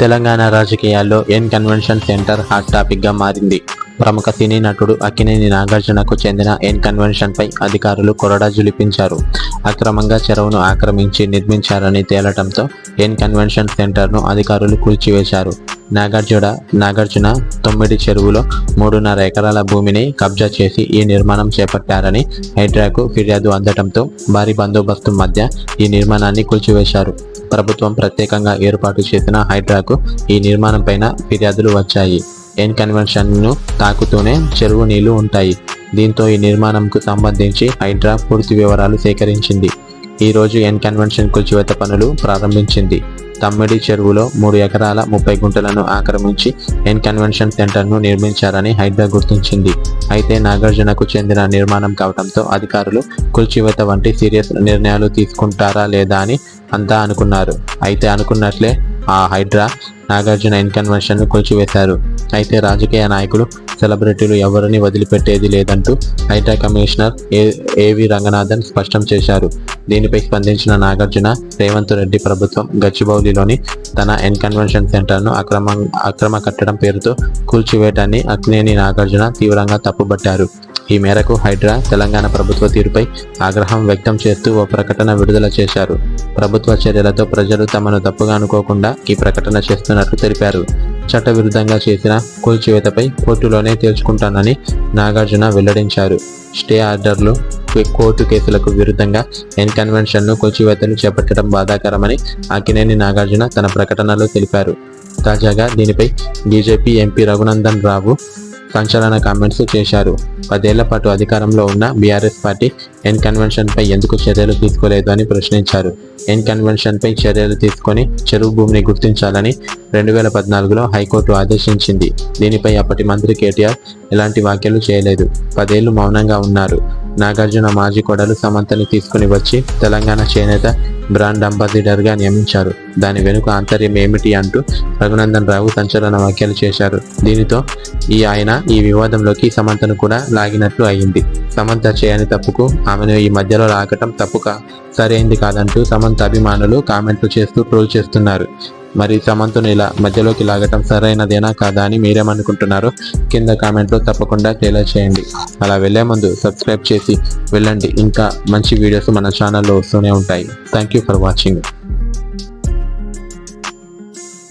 తెలంగాణ రాజకీయాల్లో N convention centre hot టాపిక్గా మారింది. ప్రముఖ సినీ నటుడు అక్కినేని నాగార్జునకు చెందిన ఎన్ కన్వెన్షన్పై అధికారులు కొరడా జులిపించారు. అక్రమంగా చెరువును ఆక్రమించి నిర్మించారని తేలటంతో ఎన్ కన్వెన్షన్ సెంటర్ను అధికారులు కూల్చివేశారు. నాగార్జున నాగార్జున తొమ్మిది చెరువులో మూడున్నర ఎకరాల భూమిని కబ్జా చేసి ఈ నిర్మాణం చేపట్టారని హైడ్రాకు ఫిర్యాదు అందటంతో భారీ బందోబస్తు మధ్య ఈ నిర్మాణాన్ని కూల్చివేశారు. ప్రభుత్వం ప్రత్యేకంగా ఏర్పాటు చేసిన హైడ్రాకు ఈ నిర్మాణం పైన ఫిర్యాదులు వచ్చాయి. ఎన్ కన్వెన్షన్ను తాకుతూనే చెరువు నీళ్ళు ఉంటాయి. దీంతో ఈ నిర్మాణంకు సంబంధించి హైడ్రా పూర్తి వివరాలు సేకరించింది. ఈ రోజు ఎన్ కన్వెన్షన్ కూల్చివేత పనులు ప్రారంభించింది. తమ్మిడి చెరువులో మూడు ఎకరాల ముప్పై గుంటలను ఆక్రమించి ఎన్ కన్వెన్షన్ సెంటర్ను నిర్మించారని హైడ్రా గుర్తించింది. అయితే నాగార్జునకు చెందిన నిర్మాణం కావడంతో అధికారులు కూల్చివేత వంటి సీరియస్ నిర్ణయాలు తీసుకుంటారా లేదా అని అంతా అనుకున్నారు. అయితే అనుకున్నట్లే ఆ హైడ్రా నాగార్జున ఇన్కన్వెన్షన్ను కూల్చివేశారు అయితే రాజకీయ నాయకులు సెలబ్రిటీలు ఎవరిని వదిలిపెట్టేది లేదంటూ హైడ్రా కమిషనర్ ఏ ఏవి రంగనాథన్ స్పష్టం చేశారు. దీనిపై స్పందించిన నాగార్జున రేవంత్ రెడ్డి ప్రభుత్వం గచ్చిబౌలిలోని తన ఎన్కన్వెన్షన్ సెంటర్ను అక్రమ అక్రమ కట్టడం పేరుతో కూల్చివేయటాన్ని అక్నేని నాగార్జున తీవ్రంగా తప్పుబట్టారు. ఈ మేరకు హైడ్రా తెలంగాణ ప్రభుత్వ తీరుపై ఆగ్రహం వ్యక్తం చేస్తూ ఓ ప్రకటన విడుదల చేశారు. ప్రభుత్వ చర్యలతో ప్రజలు తమను తప్పుగా అనుకోకుండా ఈ ప్రకటన చేస్తున్నట్లు తెలిపారు. చట్టవిరుద్ధంగా చేసిన కూల్చివేతపై కోర్టులోనే తేల్చుకుంటానని నాగార్జున వెల్లడించారు. స్టే ఆర్డర్లు కోర్టు కేసులకు విరుద్ధంగా ఎన్కన్వెన్షన్ను కూల్చివేతను చేపట్టడం బాధాకరమని అక్కినేని నాగార్జున తన ప్రకటనలో తెలిపారు. తాజాగా దీనిపై బీజేపీ ఎంపీ రఘునందన్ రావు సంచలన కామెంట్స్ చేశారు. పదేళ్ళ పాటు అధికారంలో ఉన్న బీఆర్ఎస్ పార్టీ ఎన్ కన్వెన్షన్పై ఎందుకు చర్యలు తీసుకోలేదు అని ప్రశ్నించారు. ఎన్ కన్వెన్షన్పై చర్యలు తీసుకొని చెరువు భూమిని గుర్తించాలని రెండు వేల పద్నాలుగులో హైకోర్టు ఆదేశించింది. దీనిపై అప్పటి మంత్రి కేటీఆర్ ఎలాంటి వ్యాఖ్యలు చేయలేదు. పదేళ్ళు మౌనంగా ఉన్నారు. నాగార్జున మాజీ కొడలు సమంతని తీసుకుని వచ్చి తెలంగాణ చేనేత బ్రాండ్ అంబాసిడర్గా నియమించారు. దాని వెనుక ఆంతర్యం ఏమిటి అంటూ రఘునందన్ రావు సంచలన వ్యాఖ్యలు చేశారు. దీనితో ఈ ఆయన ఈ వివాదంలోకి సమంతను కూడా లాగినట్లు అయింది. సమంత చేయని తప్పుకు ఆమెను ఈ మధ్యలో లాగటం తప్పుగా సరైంది కాదంటూ సమంత అభిమానులు కామెంట్లు చేస్తూ ట్రోల్ చేస్తున్నారు. మరి సమంతుని ఇలా మధ్యలోకి లాగటం సరైనదేనా కాదా అని మీరేమనుకుంటున్నారో కింద కామెంట్లో తప్పకుండా తెలియచేయండి. అలా వెళ్ళే ముందు సబ్స్క్రైబ్ చేసి వెళ్ళండి. ఇంకా మంచి వీడియోస్ మన ఛానల్లో వస్తూనే ఉంటాయి. Thank you for watching